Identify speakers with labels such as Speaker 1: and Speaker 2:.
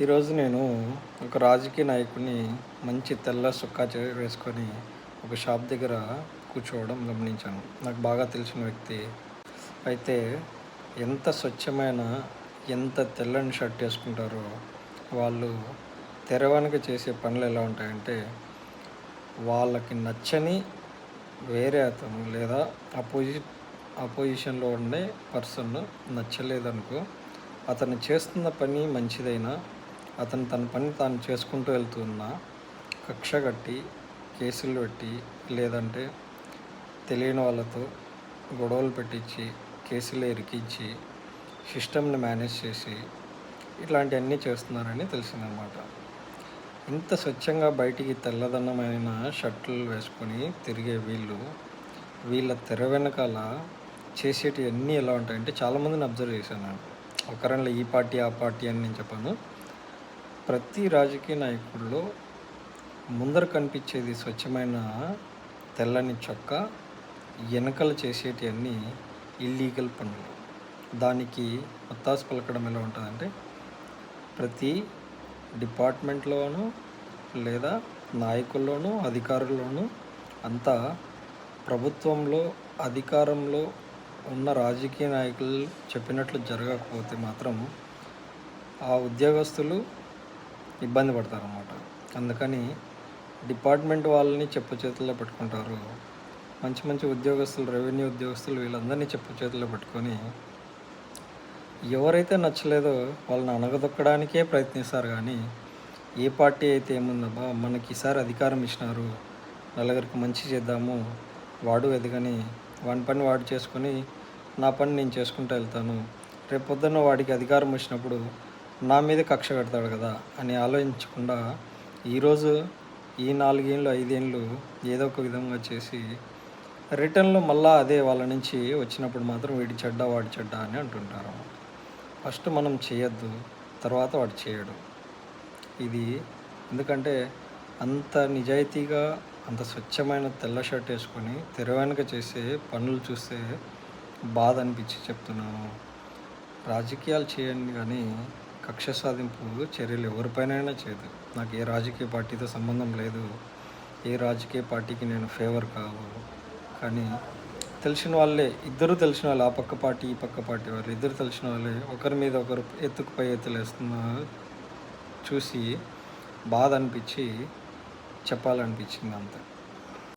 Speaker 1: ఈరోజు నేను ఒక రాజకీయ నాయకుడిని మంచి తెల్ల సుక్కా చే వేసుకొని ఒక షాప్ దగ్గర కూర్చోవడం గమనించాను. నాకు బాగా తెలిసిన వ్యక్తి. అయితే ఎంత స్వచ్ఛమైన ఎంత తెల్లని షర్ట్ వేసుకుంటారో వాళ్ళు తెర చేసే పనులు ఎలా ఉంటాయంటే వాళ్ళకి నచ్చని వేరే అతను లేదా అపోజి అపోజిషన్లో ఉండే పర్సన్ నచ్చలేదనుకో అతను చేస్తున్న పని మంచిదైనా అతను తన పని తాను చేసుకుంటూ వెళ్తున్నా కక్ష కట్టి కేసులు పెట్టి లేదంటే తెలియని వాళ్ళతో గొడవలు పెట్టించి కేసులు ఇరికించి సిస్టమ్ని మేనేజ్ చేసి ఇట్లాంటివన్నీ చేస్తున్నారని తెలిసిందనమాట ఇంత స్వచ్ఛంగా బయటికి తెల్లదన్నమైన షర్ట్లు వేసుకొని తిరిగే వీళ్ళు వీళ్ళ తెర వెనకాల చేసేటివన్నీ ఎలా ఉంటాయంటే చాలామందిని అబ్జర్వ్ చేశాను నేను. ఒకరిలో ఈ పార్టీ ఆ పార్టీ అని నేను చెప్పాను. ప్రతి రాజకీయ నాయకుడిలో ముందర కనిపించేది స్వచ్ఛమైన తెల్లని చొక్క వెనకలు చేసేటివన్నీ ఇల్లీగల్ పనులు. దానికి ఒత్తాసు పలకడం ఎలా ఉంటుందంటే ప్రతి డిపార్ట్మెంట్లోనూ లేదా నాయకుల్లోనూ అధికారుల్లోనూ అంతా ప్రభుత్వంలో అధికారంలో ఉన్న రాజకీయ నాయకులు చెప్పినట్లు జరగకపోతే మాత్రం ఆ ఉద్యోగస్తులు ఇబ్బంది పడతారన్నమాట. అందుకని డిపార్ట్మెంట్ వాళ్ళని చెప్పు చేతుల్లో పెట్టుకుంటారు. మంచి మంచి ఉద్యోగస్తులు రెవెన్యూ ఉద్యోగస్తులు వీళ్ళందరినీ చెప్పు చేతుల్లో పెట్టుకొని ఎవరైతే నచ్చలేదో వాళ్ళని అణగదొక్కడానికే ప్రయత్నిస్తారు కానీ ఏ పార్టీ అయితే ఏముందబ్బా మనకి ఈసారి అధికారం ఇచ్చినారు నలుగురికి మంచి చేద్దాము వాడు ఎదగని వాని పని వాడు చేసుకొని నా పని నేను చేసుకుంటూ వెళ్తాను రేపు పొద్దున్న వాడికి అధికారం వచ్చినప్పుడు నా మీద కక్ష కడతాడు కదా అని ఆలోచించకుండా ఈరోజు ఈ నాలుగేళ్ళు ఐదేళ్ళు ఏదో ఒక విధంగా చేసి రిటర్న్లో మళ్ళా అదే వాళ్ళ నుంచి వచ్చినప్పుడు మాత్రం వీడి చెడ్డ వాడి చెడ్డ అని అంటుంటారు. ఫస్ట్ మనం చేయొద్దు తర్వాత వాడు చేయడు. ఇది ఎందుకంటే అంత నిజాయితీగా అంత స్వచ్ఛమైన తెల్ల షర్ట్ వేసుకొని తెర వెనుక చేసే పనులు చూస్తే బాధ అనిపించి చెప్తున్నాను. రాజకీయాలు చేయండి కానీ కక్ష సాధింపు చర్యలు ఎవరిపైనైనా చేయదు. నాకు ఏ రాజకీయ పార్టీతో సంబంధం లేదు. ఏ రాజకీయ పార్టీకి నేను ఫేవర్ కావు. కానీ తెలిసిన వాళ్ళే ఇద్దరు తెలిసిన వాళ్ళు ఆ పక్క పార్టీ ఈ పక్క పార్టీ వాళ్ళు ఇద్దరు తెలిసిన వాళ్ళే ఒకరి మీద ఒకరు ఎత్తుకుపై ఎత్తులు వేస్తున్న చూసి బాధ అనిపించి చెప్పాలనిపించింది అంతే.